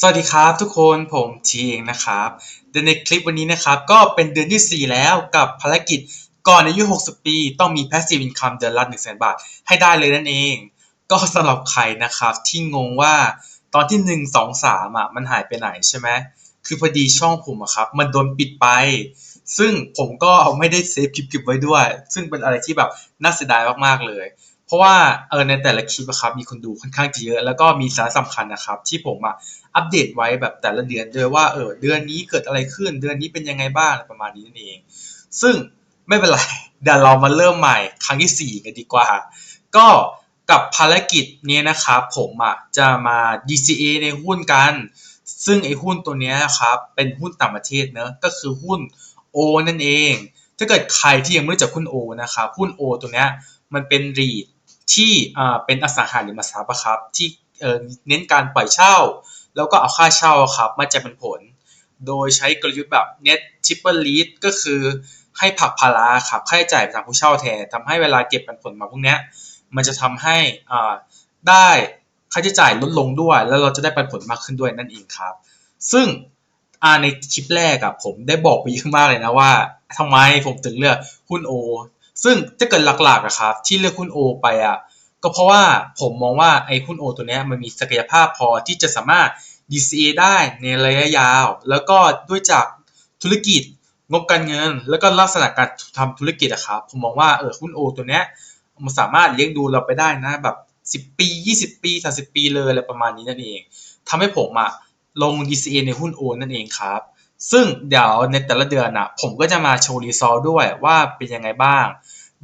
สวัสดีครับทุกคนผมทีเองนะครับเดยวในคลิปวันนี้นะครับ ก็เป็นเดือนที่ 4 แล้วกับภารกิจก่อนอายุ 60 ปี ต้องมี passive income เดือนละ1 0 0 0 0แบาท ให้ได้เลยนั่นเอง ก็สำหรับใครนะครับที่งงว่าตอนที่ 1 2 3อะมันหายไปไหนใช่ไหมคือพอดีช่องผมอะครับ มันโดนปิดไป ซึ่งผมก็ไม่ได้เซฟคลิปเก็บไว้ด้วย ซึ่งเป็นอะไรที่แบบน่าเสียดายมากๆเลย ราะว่าเออในแต่ละคลิปอะครับมีคนดูค่อนข้างจะเยอะ แล้วก็มีสาระสำคัญนะครับ ที่ผมอะอัปเดตไว้แบบแต่ละเดือนด้วยว่าเออเดือนนี้เกิดอะไรขึ้น เดือนนี้เป็นยังไงบ้างประมาณนี้นั่นเอง ซึ่งไม่เป็นไรเดี๋ยวเรามาเริ่มใหม่ครั้งที่ 4 กันดีกว่า ก็กับภารกิจนี้นะครับผมอะจะมา DCA ในหุ้นกัน ซึ่งไอ้หุ้นตัวเนี้ยครับเป็นหุ้นต่างประเทศเนอะก็คือหุ้น O นั่นเอง ถ้าเกิดใครที่ยังไม่รู้จักหุ้น O นะครับหุ้น O ตัวเนี้ยมันเป็นรีด ที่เป็นอสังหาริมทรัพย์อะครับที่เน้นการปล่อยเช่า แล้วก็เอาค่าเช่าครับมาจ่ายเป็นผล โดยใช้กลยุทธ์แบบ net triple lead ก็คือให้ผักภาระครับค่าใช้จ่ายไปทางผู้เช่าแทนทำให้เวลาเก็บปันผลมาพวกนี้มันจะทำให้ได้ค่าใช้จ่ายลดลงด้วย แล้วเราจะได้ปันผลมากขึ้นด้วยนั่นเองครับ ซึ่งในคลิปแรกอะผมได้บอกไปเยอะมากเลยนะว่าทำไมผมถึงเลือกหุ้น O ซึ่งถ้าเกิดหลักๆอะครับที่เลือกหุ้น O ไปอะก็เพราะว่าผมมองว่าไอ้หุ้น O ตัวนี้มันมีศักยภาพพอที่จะสามารถ DCA ได้ในระยะยาว แล้วก็ด้วยจากธุรกิจงบการเงิน แล้วก็ลักษณะการทำธุรกิจอะครับผมมองว่าเออหุ้น O ตัวนี้มันสามารถเลี้ยงดูเราไปได้นะแบบ 10 ปี 20 ปี 30 ปีเลยอะไรประมาณนี้นั่นเองทำให้ผมอะลง DCA ในหุ้น O นั่นเองครับ ซึ่งเดี๋ยวในแต่ละเดือนอะผมก็จะมาโชว์รีซอลด้วยว่าเป็นยังไงบ้าง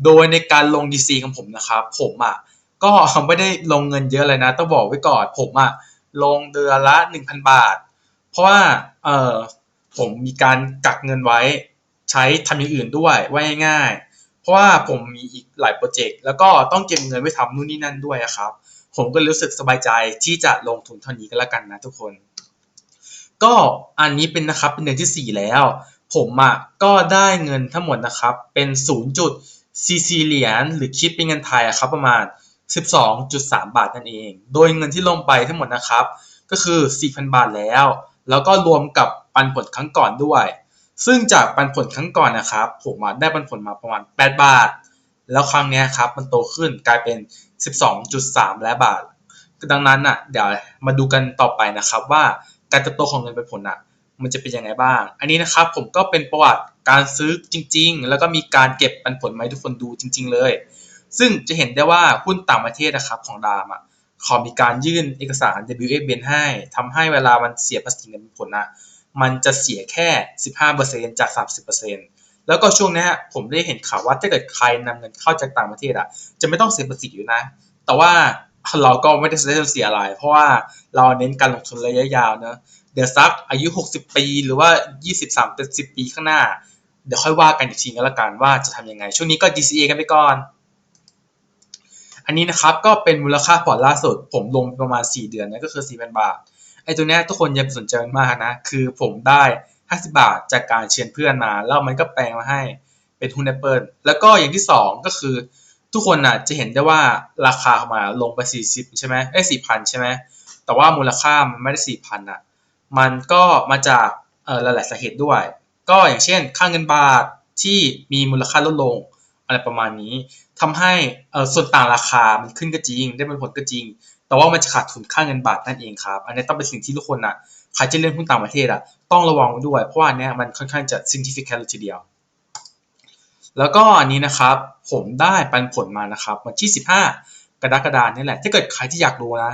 โดยในการลง DC ของผมนะครับ ผมอะก็ไม่ได้ลงเงินเยอะเลยนะ ต้องบอกไว้ก่อน ผมอะลงเดือนละ 1,000 บาท เพราะว่าเออผมมีการกักเงินไว้ใช้ทำอย่างอื่นด้วยว่าง่ายๆเพราะว่าผมมีอีกหลายโปรเจกต์แล้วก็ต้องเก็บเงินไว้ทำนู่นนี่นั่นด้วยครับ ผมก็รู้สึกสบายใจที่จะลงทุนเท่านี้ก็แล้วกันนะทุกคน ก็อันนี้เป็นนะครับเป็นเดือนที่ 4 แล้ว ผมอะก็ได้เงินทั้งหมดนะครับเป็น 0.cc เหรียญหรือคิดเป็นเงินไทยอะครับประมาณ 12.3 บาทนั่นเอง โดยเงินที่ลงไปทั้งหมดนะครับ ก็คือ 4,000 บาทแล้ว แล้วก็รวมกับปันผลครั้งก่อนด้วย ซึ่งจากปันผลครั้งก่อนนะครับ ผมได้ปันผลมาประมาณ 8 บาท แล้วครั้งนี้ครับมันโตขึ้นกลายเป็น 12.3ล้านบาท ดังนั้นอะเดี๋ยวมาดูกันต่อไปนะครับว่าการเติบโตของเงินปันผลอะ มันจะเป็นยังไงบ้าง อันนี้นะครับผมก็เป็นประวัติการซื้อจริง ๆ แล้วก็มีการเก็บปันผลมาให้ทุกคนดูจริง ๆ เลย ซึ่งจะเห็นได้ว่าหุ้นต่างประเทศนะครับของดามอะขามีการยื่นเอกสาร WFBN ให้ทำให้เวลามันเสียภาษีเงินปันผลอะมันจะเสียแค่ 15%จาก 30%แล้วก็ช่วงนี้ผมได้เห็นข่าวว่าถ้าเกิดใครนำเงินเข้าจากต่างประเทศอะจะไม่ต้องเสียภาษีอยู่นะ แต่ว่าเราก็ไม่ได้เสียอะไร เพราะว่าเราเน้นการลงทุนระยะยาวเนอะ ดี๋ยวซักอายุ 60 ปี หรือว่า 23 10 ปีข้างหน้า เดี๋ยวค่อยว่ากันอีกทีก็แล้วกันว่าจะทำยังไง ช่วงนี้ก็ DCA กันไปก่อน อันนี้นะครับก็เป็นมูลค่าพอร์ตล่าสุด ผมลงประมาณ 4 เดือนนะก็คือ4,000บาท ไอ้ตัวนี้ทุกคนย่าไปสนใจมากนะ คือผมได้ 50 บาทจากการเชิญเพื่อนมา แล้วมันก็แปลงมาให้เป็นหุ้นแอปเปิลแล้วก็อย่างที่ 2 ก็คือ ทุกคนน่ะจะเห็นได้ว่าราคาของมันลงไป 40 ใช่ไหมเอ้สี่พันใช่ไหมแต่ว่ามูลค่ามันไม่ได้4,000อะ มันก็มาจากหลายๆสาเหตุด้วย ก็อย่างเช่น ค่าเงินบาทที่มีมูลค่าลดลงอะไรประมาณนี้ทำให้ส่วนต่างราคามันขึ้นก็จริง ได้เป็นผลก็จริง แต่ว่ามันจะขาดทุนค่าเงินบาทนั่นเองครับ อันนี้ต้องเป็นสิ่งที่ทุกคนอะใครจะเล่นหุ้นต่างประเทศอะต้องระวังด้วย เพราะว่าอันเนี้ยมันค่อนข้างจะ significant เลยทีเดียว แล้วก็อันนี้นะครับผมได้ปันผลมานะครับวันที่ 15 กรกฎาคมนี่แหละ ถ้าเกิดใครที่อยากรู้นะ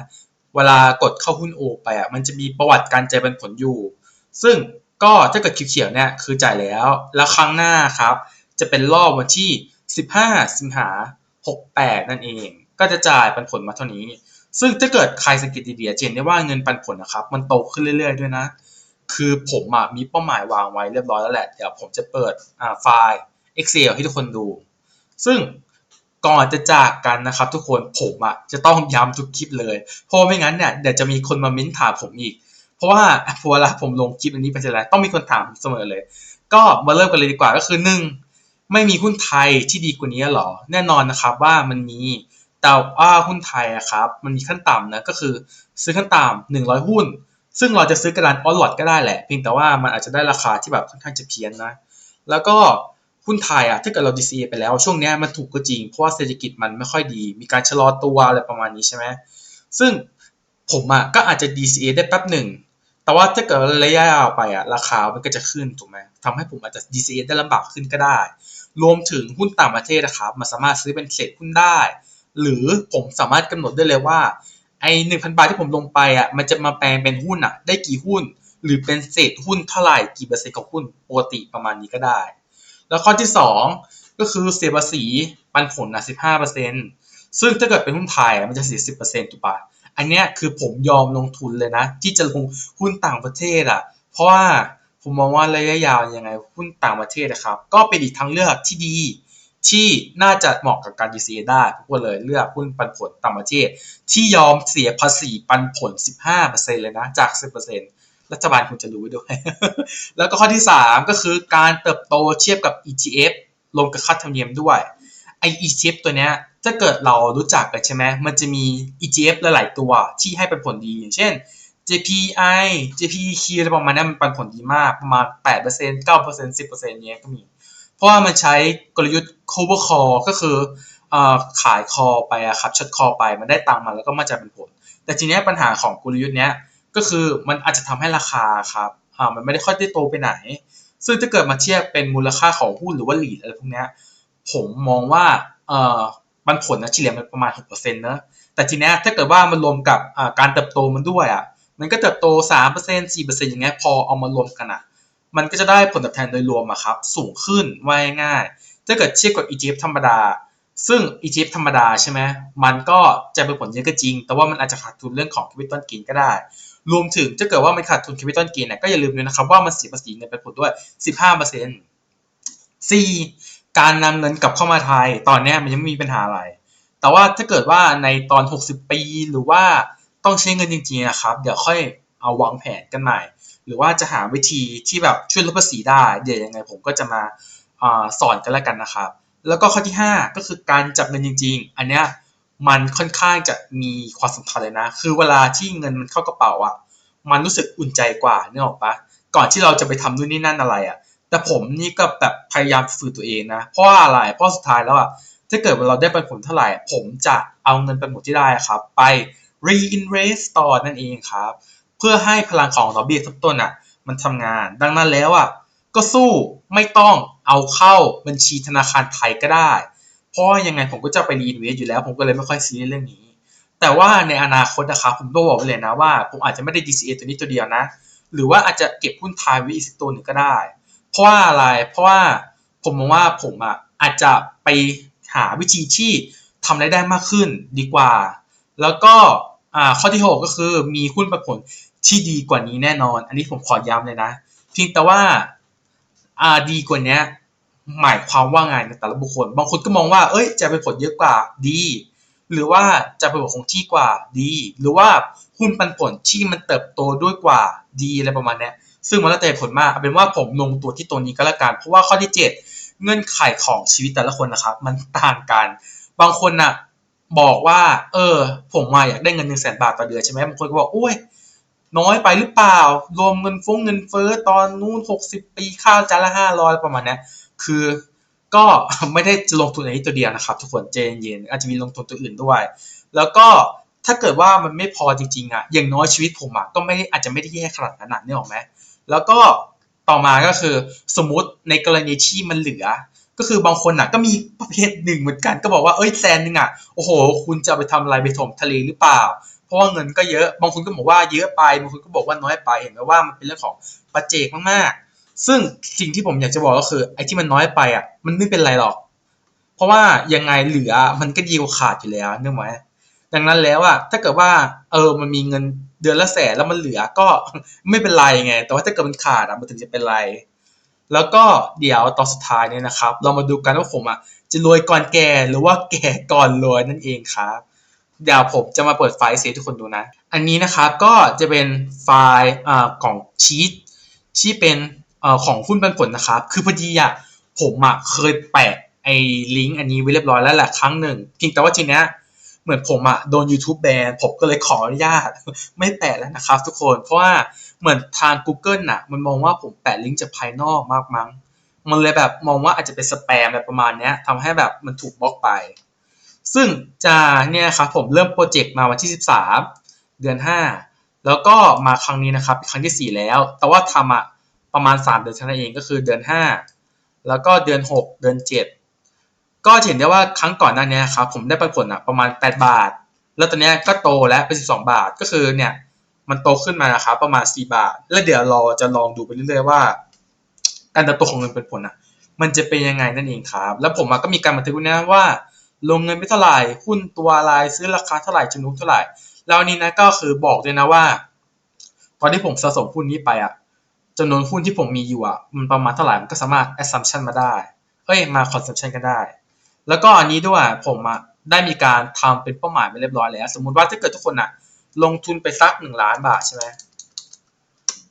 เวลากดเข้าหุ้นโอไปอะมันจะมีประวัติการจ่ายปันผลอยู่ ซึ่งก็ถ้าเกิดเขียวๆเนี่ยคือจ่ายแล้ว แล้วครั้งหน้าครับ จะเป็นรอบวันที่ 15 สิงหา 68 นั่นเอง ก็จะจ่ายปันผลมาเท่านี้ ซึ่งถ้าเกิดใครสังเกตดีๆจะเห็นได้ว่าเงินปันผลนะครับ มันโตขึ้นเรื่อยๆด้วยนะ คือผมอะมีเป้าหมายวางไว้เรียบร้อยแล้วแหละ เดี๋ยวผมจะเปิดอ่าไฟล์ Excel ให้ทุกคนดู ซึ่ง ก่อนจะจากกันนะครับ ทุกคนผมอะจะต้องย้ำทุกคลิปเลย เพราะไม่งั้นเนี่ยเดี๋ยวจะมีคนมาเม้นถามผมอีก เพราะว่าเวลาผมลงคลิปอันนี้ไปเสร็จแล้วต้องมีคนถามผมเสมอเลย ก็มาเริ่มกันเลยดีกว่าก็คือหนึ่งไม่มีหุ้นไทยที่ดีกว่านี้หรอ แน่นอนนะครับว่ามันมีแต่ว่าหุ้นไทยอะครับมันมีขั้นต่ำนะก็คือซื้อขั้นต่ำหนึ่งร้อยหุ้น ซึ่งเราจะซื้อกระดานออลลอดก็ได้แหละ เพียงแต่ว่ามันอาจจะได้ราคาที่แบบค่อนข้างจะเพี้ยนนะ แล้วก็ หุ้นไทยอะถ้าเกิดเรา DCA ไปแล้วช่วงนี้มันถูกก็จริง เพราะว่าเศรษฐกิจมันไม่ค่อยดี มีการชะลอตัวอะไรประมาณนี้ใช่ไหมซึ่งผมอะก็อาจจะ DCA ได้แป๊บหนึ่ง แต่ว่าถ้าเกิดระยะยาวไปอะราคามันก็จะขึ้นถูกไหมทำให้ผมอาจจะ DCA ได้ลำบากขึ้นก็ได้ รวมถึงหุ้นต่างประเทศนะครับมันสามารถซื้อเป็นเศษหุ้นได้ หรือผมสามารถกำหนดได้เลยว่าไอ้หนึ่งพันบาทที่ผมลงไปอะมันจะมาแปลงเป็นหุ้นอะ ได้กี่หุ้น หรือเป็นเศษหุ้นเท่าไหร่กี่เปอร์เซ็นต์ของหุ้นปกติประมาณนี้ก็ได้ แล้วข้อที่สองก็คือเสียภาษีปันผลนะสิบห้าเปอร์เซ็นต์ซึ่งถ้าเกิดเป็นหุ้นไทยมันจะเสียสิบเปอร์เซ็นต์ถูกปะอันเนี้ยคือผมยอมลงทุนเลยนะ ที่จะลงหุ้นต่างประเทศอะ เพราะว่าผมมองว่าระยะยาวยังไงหุ้นต่างประเทศนะครับ ก็เป็นอีกทางเลือกที่ดีที่น่าจะเหมาะกับการ DCA ได้ผมก็เลยเลือกหุ้นปันผลต่างประเทศ ที่ยอมเสียภาษีปันผล 15%เลยนะจาก 10% รัฐบาลควรจะรู้ด้วย แล้วก็ข้อที่ 3 ก็คือการเติบโตเทียบกับ ETF รวมกับค่าธรรมเนียมด้วยไอ ETF ตัวเนี้ยถ้าเกิดเรารู้จักกันใช่ไหมมันจะมี ETF หลาย ๆ ตัวที่ให้เปันผลดี อย่างเช่น JPI JPEQ อะไรประมาณนี้มันปันผลดีมากประมาณ 8% 9% 10%เนี้ยก็มี เพราะว่ามันใช้กลยุทธ์ cover call ก็คืออขายคอไปครับช็อตคอไปมันได้ตังค์มาแล้วก็มาจ่ายเป็นผล แต่ทีเนี้ยปัญหาของกลยุทธ์เนี้ย ก็คือมันอาจจะทำให้ราคาครับอ่ามันไม่ได้ค่อยได้โตไปไหน ซึ่งถ้าเกิดมาเทียบเป็นมูลค่าของหุ้นหรือว่าหลีดอะไรพวกนี้ผมมองว่าเอ่อปันผลนะเฉลี่ยมันประมาณ6%เนอะแต่ทีนี้ถ้าเกิดว่ามันรวมกับการเติบโตมันด้วยอะมันก็เติบโต 3% 4%อย่างเงี้ยพอเอามารวมกันอะมันก็จะได้ผลตอบแทนโดยรวมอะครับสูงขึ้นว่ายง่ายถ้าเกิดเทียบกับ ETF ธรรมดา ซึ่ง ETF ธรรมดาใช่ไหมมันก็จะเป็นผลเยอะก็จริง แต่ว่ามันอาจจะขาดทุนเรื่องของ capital gain ก็ได้ รวมถึงถ้าเกิดว่ามันขาดทุน capital gain เนี่ยก็อย่าลืมด้วยนะครับว่ามันเสียภาษีเงินป็นผลด้วย 15% 4. การนำเงินกลับเข้ามาไทย ตอนนี้มันยังไม่มีปัญหาอะไร แต่ว่าถ้าเกิดว่าในตอน 60 ปีหรือว่าต้องใช้เงินจริงๆนะครับ เดี๋ยวค่อยเอาวางแผนกันใหม่ หรือว่าจะหาวิธีที่แบบช่วยลดภาษีได้ เดี๋ยวยังไงผมก็จะมาอสอนกันแล้วกันนะครับ แล้วก็ข้อที่ 5 ก็คือการจับเงินจริง ๆ อันเนี้ย มันค่อนข้างจะมีความสำคัญเลยนะ คือเวลาที่เงินมันเข้ากระเป๋าอะ มันรู้สึกอุ่นใจกว่าเนี่ยหรอปะก่อนที่เราจะไปทำนู่นนี่นั่นอะไรอะ แต่ผมนี่ก็แบบพยายามฝืนตัวเองนะ เพราะว่าอะไร เพราะสุดท้ายแล้วอะ ถ้าเกิดเราได้ปันผลเท่าไหร่ ผมจะเอาเงินปันผลที่ได้ครับ ไป reinvest ต่อนั่นเองครับ เพื่อให้พลังของดอกเบี้ยทบต้นอะ มันทำงาน ดังนั้นแล้วอะ ก็สู้ไม่ต้องเอาเข้าบัญชีธนาคารไทยก็ได้ เพราะยังไงผมก็จะไป reinvest อยู่แล้ว ผมก็เลยไม่ค่อยซีเรียสเรื่องนี้ แต่ว่าในอนาคตนะครับผมต้องบอกไว้เลยนะว่า ผมอาจจะไม่ได้ DCA ตัวนี้ตัวเดียวนะ หรือว่าอาจจะเก็บหุ้นไทยไว้อีกตัวหนึ่งก็ได้ เพราะว่าอะไรเพราะว่าผมมองว่าผมอะอาจจะไปหาวิธีที่ทำรายได้มากขึ้นดีกว่า แล้วก็ข้อที่ 6 ก็คือมีหุ้นปันผลที่ดีกว่านี้แน่นอน อันนี้ผมขอย้ำเลยนะเพียงแต่ว่าดีกว่านี้ หมายความว่าไงในแต่ละบุคคล บางคนก็มองว่า เอ้ย จะเป็นผลเยอะกว่าดี หรือว่าจะเป็นผลคงที่กว่าดี หรือว่าหุ้นปันผลที่มันเติบโตด้วยกว่าดีอะไรประมาณนี้ซึ่งมันแล้วแต่ผลมากเอาเป็นว่าผมลงตัวที่ตัวนี้ก็แล้วกัน เพราะว่าข้อที่ 7 เงื่อนไขของชีวิตแต่ละคนนะครับ มันต่างกัน บางคนน่ะบอกว่า เออ ผมมาอยากได้เงินหนึ่งแสนบาทต่อเดือนใช่ไหมบางคนก็บอกโอ้ยน้อยไปหรือเปล่า รวมเงินฟุ้งเงินเฟ้อตอนนู้น60 ปีข้าวจานละ500ประมาณนี้ คือก็ไม่ได้จะลงทุนในตัวเดียวนะครับ ทุกคนเจนเย็นอาจจะมีลงทุนตัวอื่นด้วย แล้วก็ถ้าเกิดว่ามันไม่พอจริงๆอะอย่างน้อยชีวิตผมอะก็ไม่อาจจะไม่ได้แย่ขนาดนั้นนะนี่ยหรอกไหมแล้วก็ต่อมาก็คือสมมติในกรณีที่มันเหลือ ก็คือบางคนอะก็มีประเภทหนึ่งเหมือนกันก็บอกว่าเอ้ยแสนหนึ่งอะโอ้โห คุณจะไปทำอะไรไปถมทะเลหรือเปล่า เพราะว่าเงินก็เยอะบางคนก็บอกว่าเยอะไปบางคนก็บอกว่าน้อยไปเห็นไหมว่ามันเป็นเรื่องของปัจเจกมากๆ ซึ่งสิ่งที่ผมอยากจะบอกก็คือไอ้ที่มันน้อยไปอะมันไม่เป็นไรหรอก เพราะว่ายังไงเหลือมันก็ดีกว่าขาดอยู่แล้วนึกไหมดังนั้นแล้วอะถ้าเกิดว่าเออมันมีเงินเดือนละแสนแล้วมันเหลือก็ไม่เป็นไรไง แต่ว่าถ้าเกิดมันขาดอะมันถึงจะเป็นไร แล้วก็เดี๋ยวตอนสุดท้ายเนี่ยนะครับ เรามาดูกันว่าผมอะจะรวยก่อนแก่หรือว่าแก่ก่อนรวยนั่นเองครับเดี๋ยวผมจะมาเปิดไฟล์เสียทุกคนดูนะ อันนี้นะครับก็จะเป็นไฟล์อ่าของชีตที่เป็น ของหุ้นปันผลนะครับ คือพอดีอะผมอะเคยแปะไอ้ลิงก์อันนี้ไว้เรียบร้อยแล้วแหละครั้งหนึ่งเพียงแต่ว่าทีเนี้ยเหมือนผมอะโดน YouTube แบนผมก็เลยขออนุญาตไม่แปะแล้วนะครับ ทุกคนเพราะว่าเหมือนทาง Google น่ะ มันมองว่าผมแปะลิงก์จากภายนอกมากมั้ง มันเลยแบบมองว่าอาจจะเป็นสแปมอะไรประมาณนี้ทำให้แบบมันถูกบล็อกไป ซึ่งจะเนี่ยครับผมเริ่มโปรเจกต์มาวันที่ 13 เดือน 5 แล้วก็มาครั้งนี้นะครับเป็นครั้งที่ 4 แล้ว แต่ว่าทำอะ ประมาณ 3 เดือนเท่านั้นเองก็คือเดือน 5 แล้วก็เดือน 6 เดือน 7 ก็เห็นได้ว่าครั้งก่อนหน้านี้ครับผมได้ปันผลอะประมาณ 8 บาท แล้วตอนนี้ก็โตแล้วเป็น 12 บาทก็คือเนี่ยมันโตขึ้นมานะครับประมาณ 4 บาท แล้วเดี๋ยวเราจะลองดูไปเรื่อยๆว่า การเติบโตของเงินเป็นผลอะมันจะเป็นยังไงนั่นเองครับ แล้วผมก็มีการบันทึกไว้นะว่า ลงเงินไปเท่าไหร่หุ้นตัวอะไรซื้อราคาเท่าไหร่จำนวนเท่าไหร่ แล้วอันนี้นะก็คือบอกด้วยนะว่า ตอนที่ผมสะสมหุ้นนี้ไปอะ จำนวนหุ้นที่ผมมีอยู่อะมันประมาณเท่าไหร่มันก็สามารถ assumption มาได้ เอ้ยมา consumption กันได้ แล้วก็อันนี้ด้วยผมอะได้มีการทำเป็นเป้าหมายไปเรียบร้อยแล้ว สมมุติว่าถ้าเกิดทุกคนอะลงทุนไปสักหนึ่งล้านบาทใช่ไหม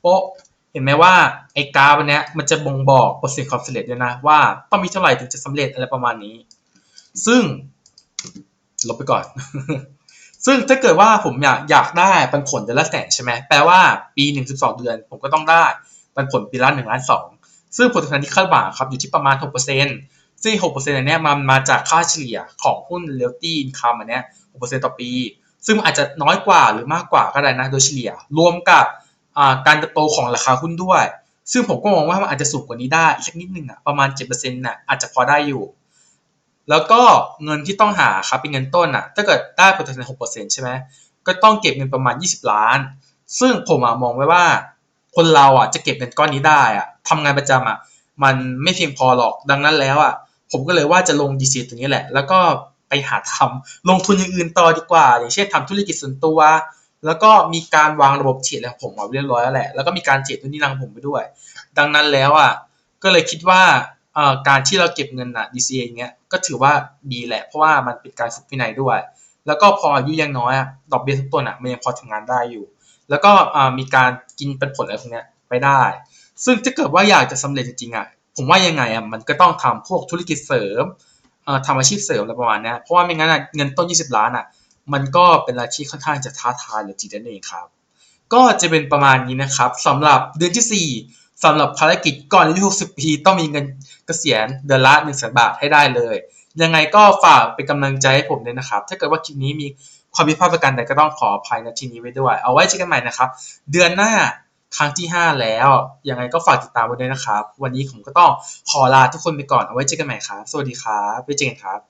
โป๊ะเห็นไหมว่าไอ้กราฟอันเนี้ยมันจะบ่งบอกเปอร์เซ็นต์ความสำเร็จด้วยนะว่าต้องมีเท่าไหร่ถึงจะสำเร็จอะไรประมาณนี้ ซึ่งลบไปก่อน ซึ่งถ้าเกิดว่าผมอยากอยากได้ปันผลเดือนละแสนใช่ไหมแปลว่าปีหนึ่งสิบสองเดือน ผมก็ต้องได้ ปันผลปีละหนึ่งล้านสองซึ่งผลตอบแทนที่คาดหวังครับอยู่ที่ประมาณหกเปอร์เซ็นต์ซึ่งหกเปอร์เซ็นต์เนี้ยมันมาจากค่าเฉลี่ยของหุ้นเรียลตี้อินคัมอันเนี้ยหกเปอร์เซ็นต์ต่อปี ซึ่งอาจจะน้อยกว่าหรือมากกว่าก็ได้นะโดยเฉลี่ย รวมกับการเติบโตของราคาหุ้นด้วย ซึ่งผมก็มองว่ามันอาจจะสูงกว่านี้ได้อีกสักนิดนึงอะประมาณเจ็ดเปอร์เซ็นต์น่ะอาจจะพอได้อยู่ แล้วก็เงินที่ต้องหาครับเป็นเงินต้นอะถ้าเกิดได้ผลตอบแทนหกเปอร์เซ็นต์ใช่ไหมก็ต้องเก็บเงินประมาณยี่สิบล้าน ซึ่งผมอมองไว้ว่า คนเราอะจะเก็บเงินก้อนนี้ได้อะทำงานประจำอะมันไม่เพียงพอหรอกดังนั้นแล้วอะผมก็เลยว่าจะลงดีซีตัวนี้แหละ แล้วก็ไปหาทำลงทุนอย่างอื่นต่อดีกว่า อย่างเช่นทำธุรกิจส่วนตัว แล้วก็มีการวางระบบเทรดอะไรของผมเอาเรียบร้อยแล้วแหละแล้วก็มีการเทรดตัวนี้นางผมไปด้วย ดังนั้นแล้วอะก็เลยคิดว่าการที่เราเก็บเงินอะ DCA อย่างเงี้ยก็ถือว่าดีแหละ เพราะว่ามันเป็นการฝึกวินัยด้วย แล้วก็พออายุยังน้อยอะดอกเบี้ยทุกต้นอะมันยังพอทำงานได้อยู่ แล้วก็มีการกินเป็นผลอะไรพวกนี้ไปได้ ซึ่งถ้าเกิดว่าอยากจะสำเร็จจริงๆอะผมว่ายังไงอะมันก็ต้องทำพวกธุรกิจเสริมเอ่อทำอาชีพเสริมอะไรประมาณนี้เพราะว่าไม่งั้นอะเงินต้น 20 ล้านอะมันก็เป็นอะไรที่ค่อนข้างจะท้าทายเลยทีเดียวนั่นเองครับ ก็จะเป็นประมาณนี้นะครับสำหรับเดือนที่ 4สำหรับภารกิจก่อนอายุ60 ปีต้องมีเงินเกษียณเดือนละ1 0 0 0 0แบาทให้ได้เลย ยังไงก็ฝากเป็นกำลังใจให้ผมด้วยนะครับ ถ้าเกิดว่าคลิปนี้มี ความผิดพลาดประการใดก็ต้องขออภัยในที่นี้ไว้ด้วย เอาไว้เจอกันใหม่นะครับ เดือนหน้าครั้งที่ 5 แล้ว ยังไงก็ฝากติดตามไว้ด้วยนะครับ วันนี้ผมก็ต้องขอลาทุกคนไปก่อน เอาไว้เจอกันใหม่ครับ สวัสดีครับไว้เจอกันครับ